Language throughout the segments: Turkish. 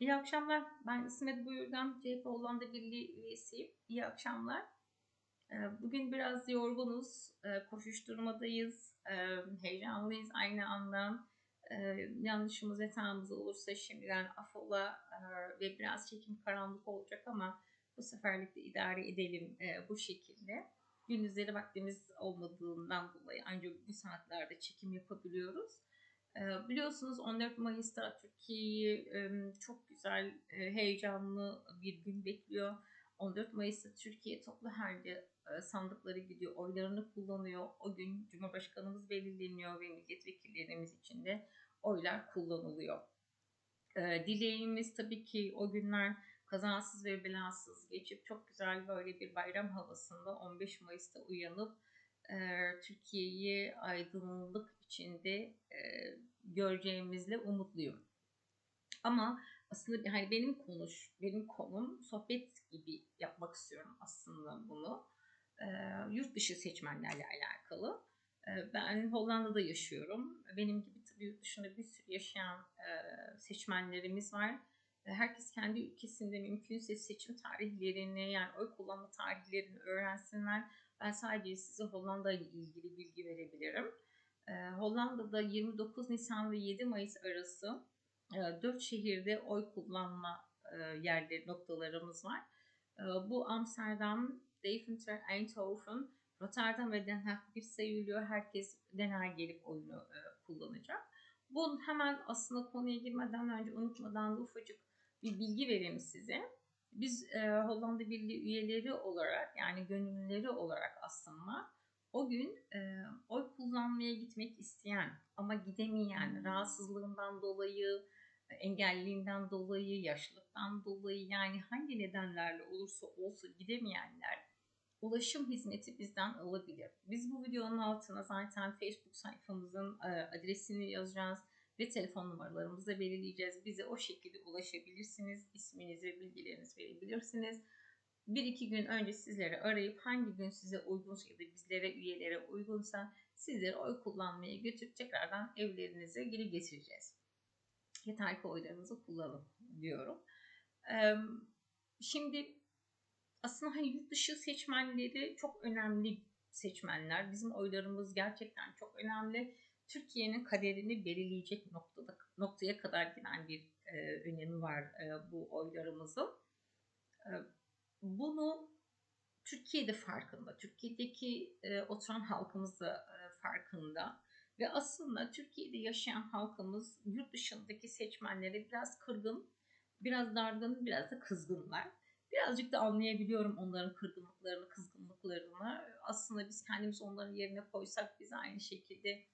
İyi akşamlar. Ben İsmet Buyurgan, CHP Hollanda Birliği üyesiyim. İyi akşamlar. Ee, bugün biraz yorgunuz, ee, koşuşturmadayız, ee, heyecanlıyız aynı anda. Yanlışımız hatamız olursa şimdiden afola ve biraz çekim karanlık olacak ama bu seferlik de idare edelim bu şekilde. Gündüzleri vaktimiz olmadığından dolayı ancak bu saatlerde çekim yapabiliyoruz. Ee, biliyorsunuz 14 Mayıs'ta Türkiye'yi çok güzel, e, heyecanlı bir gün bekliyor. 14 Mayıs'ta Türkiye toplu halde e, sandıkları gidiyor, oylarını kullanıyor. O gün Cumhurbaşkanımız belirleniyor ve milletvekillerimiz için de oylar kullanılıyor. Ee, dileğimiz tabii ki o günler kazasız ve belasız geçip çok güzel böyle bir bayram havasında 15 Mayıs'ta uyanıp Türkiye'yi aydınlık içinde e, göreceğimizle umutluyum. Ama aslında hani benim konuş, benim konum sohbet gibi yapmak istiyorum aslında bunu. E, yurt dışı seçmenlerle alakalı. E, ben Hollanda'da yaşıyorum. Benim gibi tabii yurt dışında bir sürü yaşayan e, seçmenlerimiz var. E, herkes kendi ülkesinde mümkünse seçim tarihlerini yani oy kullanma tarihlerini öğrensinler. Ben sadece size Hollanda ile ilgili bilgi verebilirim. Ee, Hollanda'da 29 Nisan ve 7 Mayıs arası e, 4 şehirde oy kullanma e, yerleri noktalarımız var. E, bu Amsterdam, Deventer, Eindhoven, Rotterdam ve Den Haag bir sayılıyor. Herkes Den Haag gelip oyunu e, kullanacak. Bu hemen aslında konuya girmeden önce unutmadan da ufacık bir bilgi vereyim size. Biz e, Hollanda Birliği üyeleri olarak yani gönüllüleri olarak aslında o gün e, oy kullanmaya gitmek isteyen ama gidemeyen, rahatsızlığından dolayı, engelliğinden dolayı, yaşlılıktan dolayı yani hangi nedenlerle olursa olsun gidemeyenler ulaşım hizmeti bizden alabilir. Biz bu videonun altına zaten Facebook sayfamızın e, adresini yazacağız ve telefon numaralarımızı belirleyeceğiz. Bize o şekilde ulaşabilirsiniz. İsminizi, bilgilerinizi verebilirsiniz bir iki gün önce sizleri arayıp hangi gün size uygunsa ya da bizlere üyelere uygunsa sizleri oy kullanmaya götürüp tekrardan evlerinize geri getireceğiz. Yeter ki oylarınızı kullanın diyorum. Şimdi aslında hani yurt dışı seçmenleri çok önemli seçmenler. Bizim oylarımız gerçekten çok önemli. Türkiye'nin kaderini belirleyecek noktada noktaya kadar giden bir e, önemi var e, bu oylarımızın. E, bunu Türkiye'de farkında, Türkiye'deki e, oturan halkımız da e, farkında ve aslında Türkiye'de yaşayan halkımız yurt dışındaki seçmenlere biraz kırgın, biraz dargın, biraz da kızgınlar. Birazcık da anlayabiliyorum onların kırgınlıklarını, kızgınlıklarını. Aslında biz kendimiz onların yerine koysak biz aynı şekilde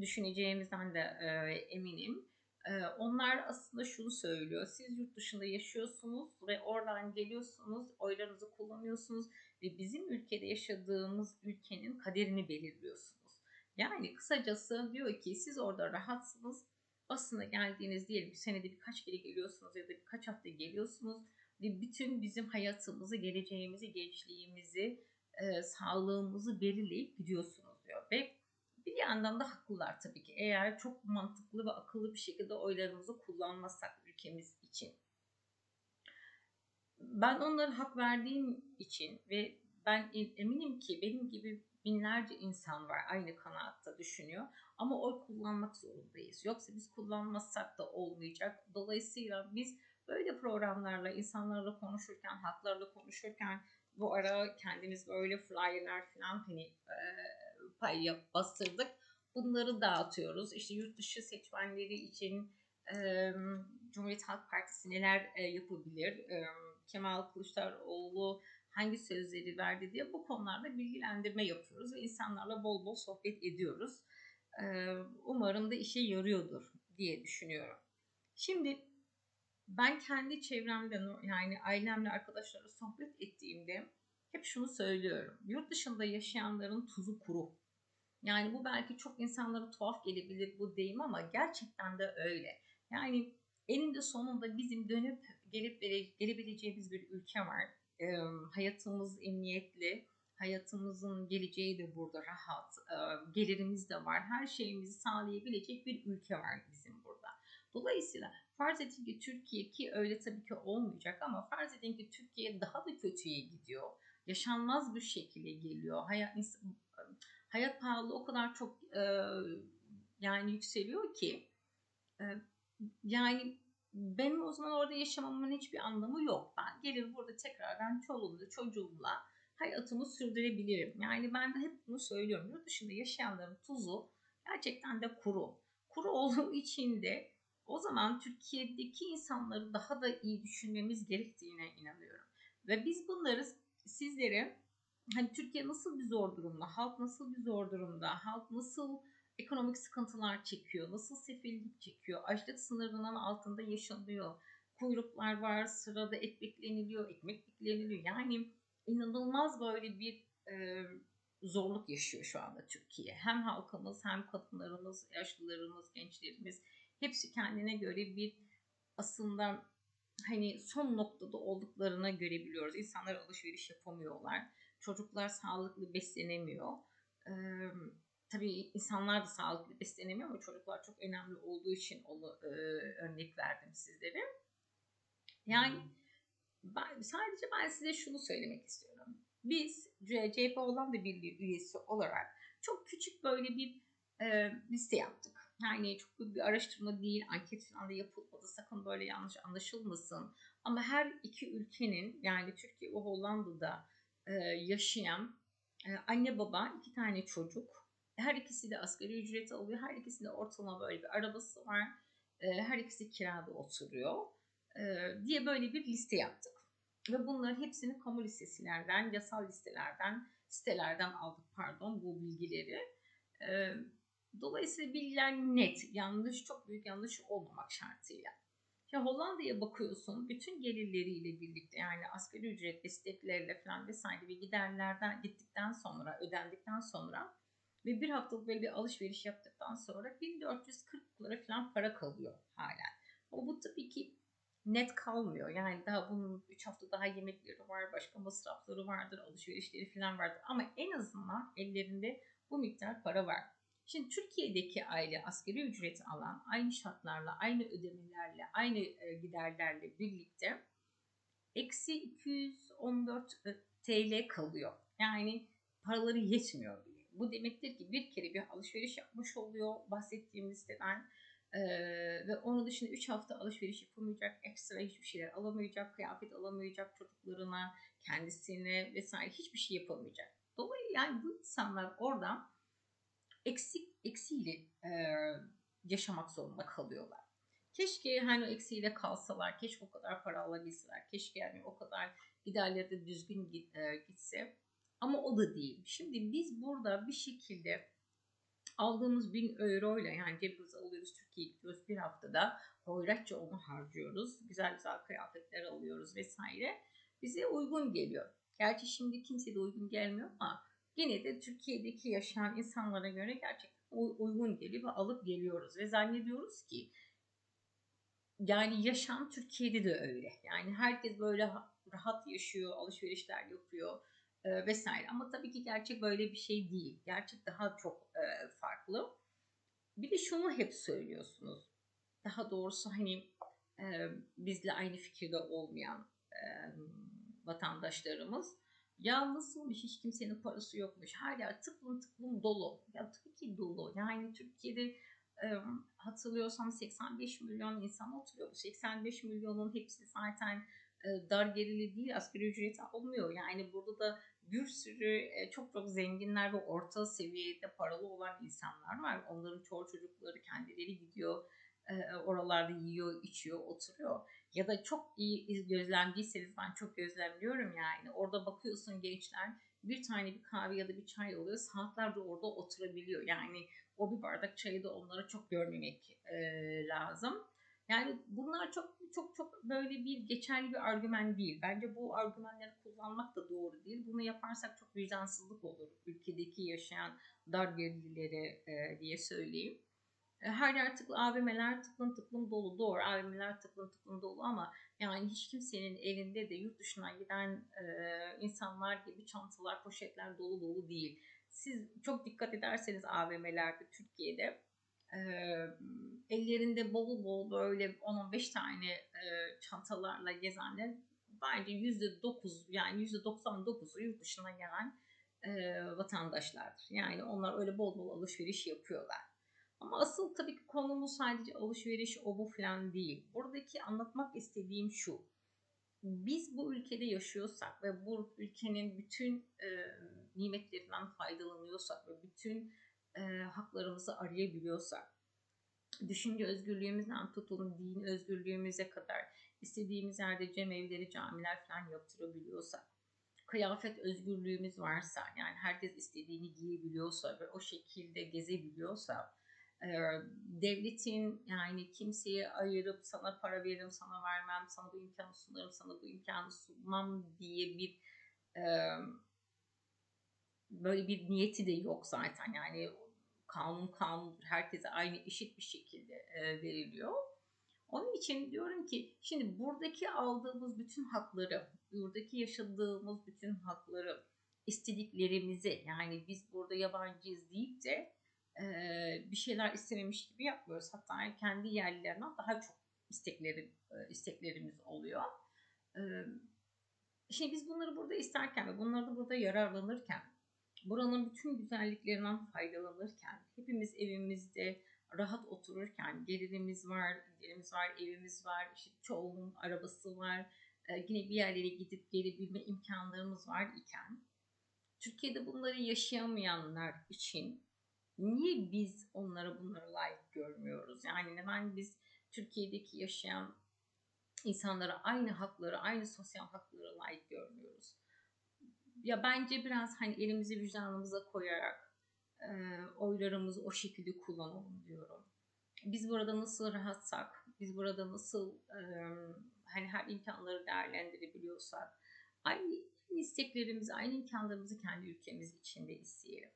düşüneceğimizden de e, eminim. Ee, onlar aslında şunu söylüyor. Siz yurt dışında yaşıyorsunuz ve oradan geliyorsunuz, oylarınızı kullanıyorsunuz ve bizim ülkede yaşadığımız ülkenin kaderini belirliyorsunuz. Yani kısacası diyor ki siz orada rahatsınız. Aslında geldiğiniz diyelim ki senede birkaç kere geliyorsunuz ya da birkaç hafta geliyorsunuz ve bütün bizim hayatımızı, geleceğimizi, gençliğimizi, e, sağlığımızı belirleyip gidiyorsunuz diyor. Ve bir yandan da haklılar tabii ki. Eğer çok mantıklı ve akıllı bir şekilde oylarımızı kullanmazsak ülkemiz için. Ben onlara hak verdiğim için ve ben eminim ki benim gibi binlerce insan var aynı kanaatta düşünüyor. Ama oy kullanmak zorundayız. Yoksa biz kullanmazsak da olmayacak. Dolayısıyla biz böyle programlarla, insanlarla konuşurken, haklarla konuşurken bu ara kendimiz böyle flyerler falan hani e, pay bastırdık. Bunları dağıtıyoruz. İşte yurt dışı seçmenleri için e, Cumhuriyet Halk Partisi neler e, yapabilir? E, Kemal Kılıçdaroğlu hangi sözleri verdi diye bu konularda bilgilendirme yapıyoruz ve insanlarla bol bol sohbet ediyoruz. E, umarım da işe yarıyordur diye düşünüyorum. Şimdi ben kendi çevremde yani ailemle arkadaşlarla sohbet ettiğimde hep şunu söylüyorum. Yurt dışında yaşayanların tuzu kuru. Yani bu belki çok insanlara tuhaf gelebilir bu deyim ama gerçekten de öyle. Yani eninde sonunda bizim dönüp gelip gelebileceğimiz bir ülke var. E, hayatımız emniyetli, hayatımızın geleceği de burada rahat, e, gelirimiz de var. Her şeyimizi sağlayabilecek bir ülke var bizim burada. Dolayısıyla Farz edin ki Türkiye ki öyle tabii ki olmayacak ama farz edin ki Türkiye daha da kötüye gidiyor. Yaşanmaz bir şekilde geliyor. Hayat, hayat pahalı o kadar çok e, yani yükseliyor ki e, yani benim o zaman orada yaşamamın hiçbir anlamı yok. Ben gelir burada tekrardan çoluğumla çocuğumla hayatımı sürdürebilirim. Yani ben hep bunu söylüyorum. Yurt dışında yaşayanların tuzu gerçekten de kuru. Kuru olduğu için de o zaman Türkiye'deki insanları daha da iyi düşünmemiz gerektiğine inanıyorum. Ve biz bunları sizlere hani Türkiye nasıl bir zor durumda, halk nasıl bir zor durumda, halk nasıl ekonomik sıkıntılar çekiyor, nasıl sefillik çekiyor, açlık sınırının altında yaşanıyor, kuyruklar var, sırada et bekleniliyor, ekmek bekleniliyor. Yani inanılmaz böyle bir e, zorluk yaşıyor şu anda Türkiye. Hem halkımız hem kadınlarımız, yaşlılarımız, gençlerimiz hepsi kendine göre bir aslında hani son noktada olduklarına görebiliyoruz. İnsanlar alışveriş yapamıyorlar. Çocuklar sağlıklı beslenemiyor. Ee, tabii insanlar da sağlıklı beslenemiyor ama çocuklar çok önemli olduğu için onu e, örnek verdim sizlere. Yani hmm. ben, sadece ben size şunu söylemek istiyorum. Biz CHP Hollanda Birliği üyesi olarak çok küçük böyle bir e, liste yaptık. Yani çok büyük bir araştırma değil, anket falan da yapılmadı. Sakın böyle yanlış anlaşılmasın. Ama her iki ülkenin yani Türkiye ve Hollanda'da e, yaşayan e, anne baba iki tane çocuk. Her ikisi de asgari ücret alıyor. Her ikisi de ortalama böyle bir arabası var. E, her ikisi kirada oturuyor. Diye böyle bir liste yaptık. Ve bunların hepsini kamu listelerden, yasal listelerden, sitelerden aldık pardon bu bilgileri. Dolayısıyla bilgiler net, yanlış, çok büyük yanlış olmamak şartıyla. Ya Hollanda'ya bakıyorsun bütün gelirleriyle birlikte yani asgari ücret destekleriyle falan vesaire ve giderlerden gittikten sonra ödendikten sonra ve bir haftalık böyle bir alışveriş yaptıktan sonra 1440 lira falan para kalıyor hala. Ama bu tabii ki net kalmıyor. Yani daha bunun 3 hafta daha yemekleri var, başka masrafları vardır, alışverişleri falan vardır. Ama en azından ellerinde bu miktar para var. Şimdi Türkiye'deki aile askeri ücret alan aynı şartlarla, aynı ödemelerle, aynı e, giderlerle birlikte eksi 214 e, TL kalıyor. Yani paraları yetmiyor bile. Bu demektir ki bir kere bir alışveriş yapmış oluyor bahsettiğim listeden ee, ve onun dışında 3 hafta alışveriş yapamayacak, ekstra hiçbir şeyler alamayacak, kıyafet alamayacak çocuklarına, kendisine vesaire hiçbir şey yapamayacak. Dolayısıyla yani bu insanlar oradan eksik eksiyle e, yaşamak zorunda kalıyorlar. Keşke hani o eksiğiyle kalsalar, keşke o kadar para alabilseler, keşke yani o kadar giderleri de düzgün e, gitse. Ama o da değil. Şimdi biz burada bir şekilde aldığımız bin euro ile yani cebimize alıyoruz Türkiye'ye gidiyoruz bir haftada hoyratça onu harcıyoruz. Güzel güzel kıyafetler alıyoruz vesaire. Bize uygun geliyor. Gerçi şimdi kimse de uygun gelmiyor ama yine de Türkiye'deki yaşayan insanlara göre gerçekten uygun geliyor ve alıp geliyoruz ve zannediyoruz ki yani yaşam Türkiye'de de öyle. Yani herkes böyle rahat yaşıyor, alışverişler yapıyor e, vesaire. Ama tabii ki gerçek böyle bir şey değil. Gerçek daha çok e, farklı. Bir de şunu hep söylüyorsunuz. Daha doğrusu hani e, bizle aynı fikirde olmayan e, vatandaşlarımız ya nasılmış hiç kimsenin parası yokmuş. Her yer tıklım tıklım dolu. Ya tabii ki dolu. Yani Türkiye'de hatırlıyorsam 85 milyon insan oturuyor. 85 milyonun hepsi zaten dar gelirli değil asgari ücret almıyor. Yani burada da bir sürü çok çok zenginler ve orta seviyede paralı olan insanlar var. Onların çoğu çocukları kendileri gidiyor oralarda yiyor, içiyor, oturuyor. Ya da çok iyi gözlemciyseniz ben çok gözlemliyorum yani. Orada bakıyorsun gençler bir tane bir kahve ya da bir çay alıyor. Saatlerce orada oturabiliyor. Yani o bir bardak çayı da onlara çok görmemek e, lazım. Yani bunlar çok çok çok böyle bir geçerli bir argüman değil. Bence bu argümanları kullanmak da doğru değil. Bunu yaparsak çok vicdansızlık olur ülkedeki yaşayan dar gelirlilere e, diye söyleyeyim. E, her yer tıklı AVM'ler tıklım tıklım dolu. Doğru AVM'ler tıklım tıklım dolu ama yani hiç kimsenin elinde de yurt dışına giden e, insanlar gibi çantalar, poşetler dolu dolu değil. Siz çok dikkat ederseniz AVM'lerde Türkiye'de e, ellerinde bol bol böyle 10-15 tane e, çantalarla gezenler bence %9 yani %99'u yurt dışına gelen e, vatandaşlardır. Yani onlar öyle bol bol alışveriş yapıyorlar. Ama asıl tabii ki konumuz sadece alışveriş o bu falan değil. Buradaki anlatmak istediğim şu. Biz bu ülkede yaşıyorsak ve bu ülkenin bütün e, nimetlerinden faydalanıyorsak ve bütün e, haklarımızı arayabiliyorsak, düşünce özgürlüğümüzden tutun din özgürlüğümüze kadar istediğimiz yerde cemevleri, camiler falan yaptırabiliyorsak, kıyafet özgürlüğümüz varsa, yani herkes istediğini giyebiliyorsa ve o şekilde gezebiliyorsa, devletin yani kimseyi ayırıp sana para veririm, sana vermem, sana bu imkanı sunarım, sana bu imkanı sunmam diye bir böyle bir niyeti de yok zaten. Yani kanun kanundur. Herkese aynı eşit bir şekilde veriliyor. Onun için diyorum ki şimdi buradaki aldığımız bütün hakları, buradaki yaşadığımız bütün hakları, istediklerimizi yani biz burada yabancıyız deyip de bir şeyler istememiş gibi yapmıyoruz. Hatta kendi yerlilerinden daha çok istekleri, isteklerimiz oluyor. Şimdi biz bunları burada isterken ve bunları da burada yararlanırken, buranın bütün güzelliklerinden faydalanırken, hepimiz evimizde rahat otururken, gelirimiz var, giderimiz var, evimiz var, işte çoğunun arabası var, yine bir yerlere gidip gelebilme imkanlarımız var iken, Türkiye'de bunları yaşayamayanlar için niye biz onlara bunları layık görmüyoruz? Yani neden biz Türkiye'deki yaşayan insanlara aynı hakları, aynı sosyal hakları layık görmüyoruz? Ya bence biraz hani elimizi vicdanımıza koyarak e, oylarımızı o şekilde kullanalım diyorum. Biz burada nasıl rahatsak, biz burada nasıl e, hani her imkanları değerlendirebiliyorsak, aynı isteklerimizi, aynı imkanlarımızı kendi ülkemiz içinde isteyelim.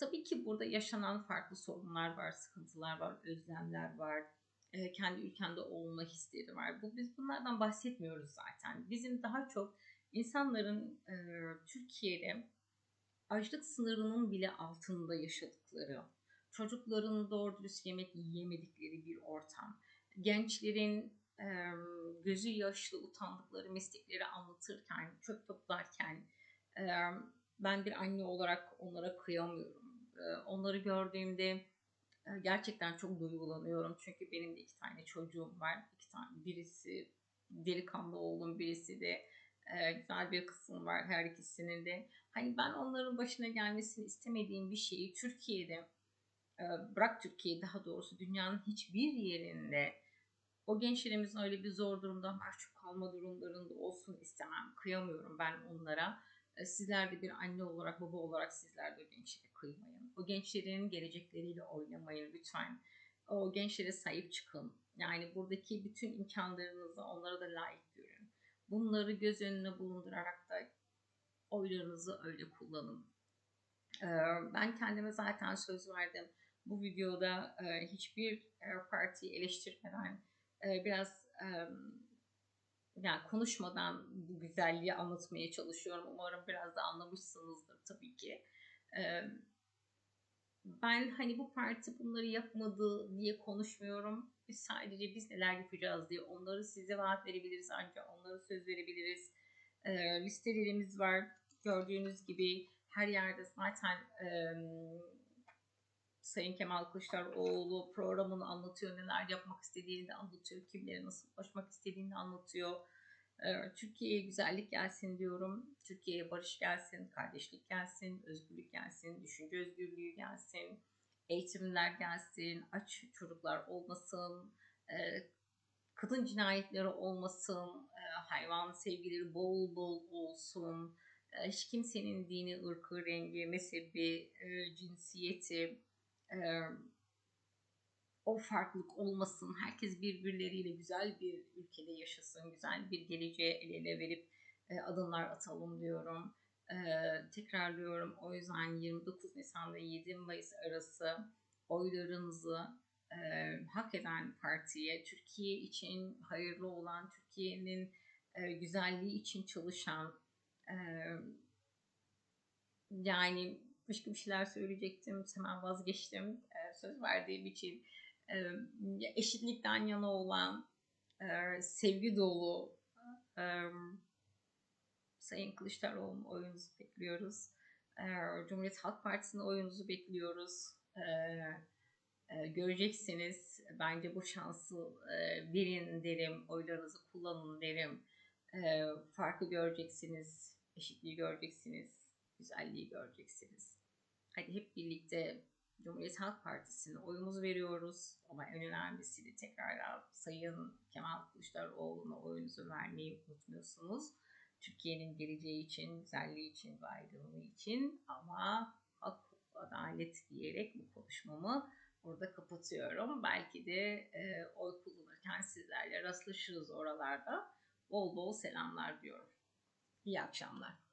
Tabii ki burada yaşanan farklı sorunlar var, sıkıntılar var, özlemler var. E, kendi ülkende olma hisleri var. Bu biz bunlardan bahsetmiyoruz zaten. Bizim daha çok insanların e, Türkiye'de açlık sınırının bile altında yaşadıkları, çocukların doğru dürüst yemek yiyemedikleri bir ortam, gençlerin e, gözü yaşlı utandıkları meslekleri anlatırken, çöp toplarken e, ben bir anne olarak onlara kıyamıyorum onları gördüğümde gerçekten çok duygulanıyorum. Çünkü benim de iki tane çocuğum var. İki tane, birisi delikanlı oğlum, birisi de güzel bir kısım var her ikisinin de. Hani ben onların başına gelmesini istemediğim bir şeyi Türkiye'de bırak Türkiye daha doğrusu dünyanın hiçbir yerinde o gençlerimizin öyle bir zor durumda mahcup kalma durumlarında olsun istemem. Kıyamıyorum ben onlara. Sizler de bir anne olarak, baba olarak sizler de o gençlere kıymayın. O gençlerin gelecekleriyle oynamayın lütfen. O gençlere sahip çıkın. Yani buradaki bütün imkanlarınızı onlara da layık görün. Bunları göz önüne bulundurarak da oylarınızı öyle kullanın. Ben kendime zaten söz verdim. Bu videoda hiçbir partiyi eleştirmeden biraz yani konuşmadan bu güzelliği anlatmaya çalışıyorum. Umarım biraz da anlamışsınızdır tabii ki. Ben hani bu parti bunları yapmadı diye konuşmuyorum. Biz sadece biz neler yapacağız diye onları size vaat verebiliriz ancak onlara söz verebiliriz. Listelerimiz var. Gördüğünüz gibi her yerde zaten e, Sayın Kemal Kılıçdaroğlu programını anlatıyor, neler yapmak istediğini anlatıyor, kimlere nasıl ulaşmak istediğini anlatıyor. Ee, Türkiye'ye güzellik gelsin diyorum. Türkiye'ye barış gelsin, kardeşlik gelsin, özgürlük gelsin, düşünce özgürlüğü gelsin, eğitimler gelsin, aç çocuklar olmasın, e, kadın cinayetleri olmasın, e, hayvan sevgileri bol bol olsun, e, hiç kimsenin dini, ırkı, rengi, mezhebi, cinsiyeti, o farklılık olmasın. Herkes birbirleriyle güzel bir ülkede yaşasın. Güzel bir geleceğe el ele verip adımlar atalım diyorum. Tekrarlıyorum. O yüzden 29 Nisan ve 7 Mayıs arası oylarınızı hak eden partiye, Türkiye için hayırlı olan, Türkiye'nin güzelliği için çalışan, yani başka bir şeyler söyleyecektim. Hemen vazgeçtim söz verdiğim için e, eşitlikten yana olan e, sevgi dolu e, Sayın Kılıçdaroğlu'nun oyunuzu bekliyoruz. E, Cumhuriyet Halk Partisi'nin oyunuzu bekliyoruz. E, e, göreceksiniz. Bence bu şansı e, verin derim. Oylarınızı kullanın derim. E, farkı göreceksiniz. Eşitliği göreceksiniz. Güzelliği göreceksiniz. Hadi hep birlikte Cumhuriyet Halk Partisi'ne oyumuzu veriyoruz. Ama en önemlisi de tekrar Sayın Kemal Kılıçdaroğlu'na oyunuzu vermeyi unutmuyorsunuz. Türkiye'nin geleceği için, güzelliği için ve aydınlığı için ama hak, adalet diyerek bu konuşmamı burada kapatıyorum. Belki de e, oy kullanırken sizlerle rastlaşırız oralarda. Bol bol selamlar diyorum. İyi akşamlar.